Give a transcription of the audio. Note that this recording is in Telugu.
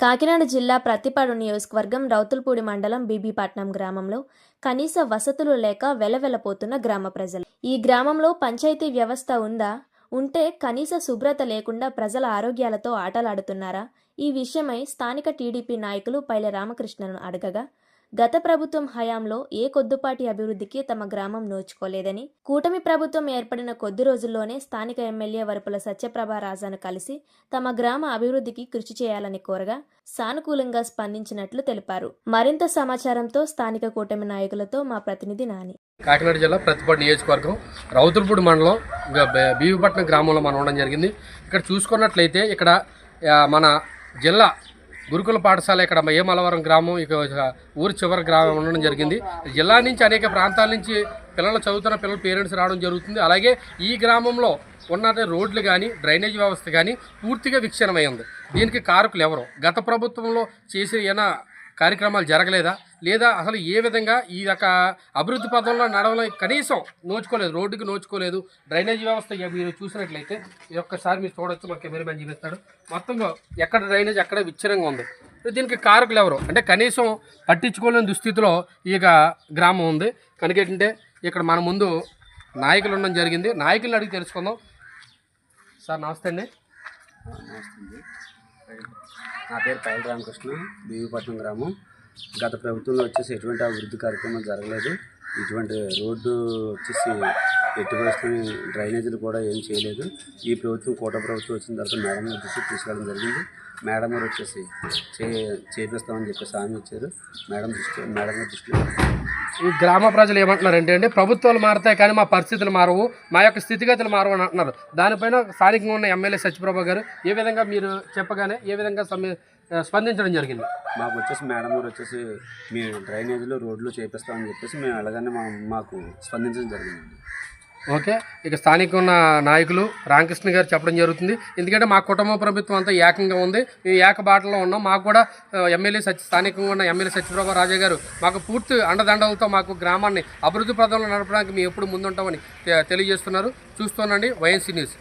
కాకినాడ జిల్లా ప్రత్తిపాడు నియోజకవర్గం రౌతులపూడి మండలం బీబీపట్నం గ్రామంలో కనీస వసతులు లేక వెలవెలపోతున్న గ్రామ ప్రజలు. ఈ గ్రామంలో పంచాయతీ వ్యవస్థ ఉందా? ఉంటే కనీస శుభ్రత లేకుండా ప్రజల ఆరోగ్యాలతో ఆటలాడుతున్నారా? ఈ విషయమై స్థానిక టీడీపీ నాయకులు పైల రామకృష్ణను అడగగా గత ప్రభుత్వం హయాంలో ఏ కొద్దుపాటి అభివృద్ధికి తమ గ్రామం నోచుకోలేదని కూటమి ప్రభుత్వం ఏర్పడిన కొద్ది రోజుల్లోనే స్థానిక ఎమ్మెల్యే వరపుల సత్యప్రభ రాజాను కలిసి తమ గ్రామ అభివృద్ధికి కృషి చేయాలని కోరగా సానుకూలంగా స్పందించినట్లు తెలిపారు. మరింత సమాచారంతో స్థానిక కూటమి నాయకులతో మా ప్రతినిధి నాని. కాకినాడ జిల్లా ప్రతిపాడు నియోజకవర్గం రౌతులపూడి మండలం బీవిపట్నం గ్రామంలో మనం ఉండడం జరిగింది. ఇక్కడ చూసుకున్నట్లయితే ఇక్కడ మన జిల్లా గురుకుల పాఠశాల ఇక్కడ ఏ గ్రామం ఇక ఊరు చివరి గ్రామం ఉండడం జరిగింది. జిల్లా నుంచి అనేక ప్రాంతాల నుంచి పిల్లలు చదువుతున్న పిల్లల పేరెంట్స్ రావడం జరుగుతుంది. అలాగే ఈ గ్రామంలో ఉన్న రోడ్లు కానీ డ్రైనేజ్ వ్యవస్థ కానీ పూర్తిగా విక్షణమై ఉంది. దీనికి కారకులు ఎవరు? గత ప్రభుత్వంలో చేసే ఏమైనా కార్యక్రమాలు జరగలేదా? లేదా అసలు ఏ విధంగా ఈ యొక్క అభివృద్ధి పథంలో నడవడం కనీసం నోచుకోలేదు రోడ్డుకి నోచుకోలేదు డ్రైనేజ్ వ్యవస్థ ఇక మీరు చూసినట్లయితే ఈ ఒక్కసారి మీరు చూడొచ్చు మా కెమెరా చూపిస్తాడు. మొత్తంగా ఎక్కడ డ్రైనేజ్ ఎక్కడ విచ్ఛిన్నంగా ఉంది. దీనికి కారకులు ఎవరు? అంటే కనీసం పట్టించుకోలేని దుస్థితిలో ఈ గ్రామం ఉంది. కనుక ఏంటంటే ఇక్కడ మన ముందు నాయకులు ఉండడం జరిగింది. నాయకులను అడిగి తెలుసుకుందాం. సార్ నమస్తే అండి. నా పేరు పైల రామకృష్ణ బీవీపట్నం గ్రామం. గత ప్రభుత్వంలో వచ్చేసి ఎటువంటి అభివృద్ధి కార్యక్రమాలు జరగలేదు. ఇటువంటి రోడ్డు వచ్చేసి ఎట్టి పరిస్థితులు డ్రైనేజీలు కూడా ఏం చేయలేదు. ఈ ప్రభుత్వం కోట ప్రభుత్వం వచ్చిన తర్వాత మేడం గారి దృష్టికి తీసుకెళ్ళడం జరిగింది. మేడం గారు వచ్చేసి చే చేపిస్తామని చెప్పేసి హామీ ఇచ్చారు. మేడం దృష్టి మేడం గారి దృష్టిలో ఈ గ్రామ ప్రజలు ఏమంటున్నారు అంటే అండి ప్రభుత్వాలు మారుతాయి కానీ మా పరిస్థితులు మారవు మా యొక్క స్థితిగతులు మారవు అని అంటున్నారు. దానిపైన స్థానికంగా ఉన్న ఎమ్మెల్యే సత్యప్రభ గారు ఏ విధంగా మీరు చెప్పగానే ఏ విధంగా స్పందించడం జరిగింది? మాకు వచ్చేసి మేడం గారు వచ్చేసి మీ డ్రైనేజీలు రోడ్లు చేపిస్తామని చెప్పేసి మేము అలాగనే మా మాకు స్పందించడం జరిగింది ఓకే. ఇక స్థానిక ఉన్న నాయకులు రామకృష్ణ గారు చెప్పడం జరుగుతుంది. ఎందుకంటే మా కుటుంబ ప్రభుత్వం అంతా ఏకంగా ఉంది. ఈ ఏక బాటలో ఉన్నాం. మాకు కూడా ఎమ్మెల్యే సత్య స్థానికంగా ఉన్న ఎమ్మెల్యే సత్యప్రభా రాజా గారు మాకు పూర్తి అండదండలతో మాకు గ్రామాన్ని అభివృద్ధి ప్రదంలో నడపడానికి మేము ఎప్పుడు ముందుంటామని తె- తెలియజేస్తున్నారు. చూస్తూనండి వైఎన్సీ న్యూస్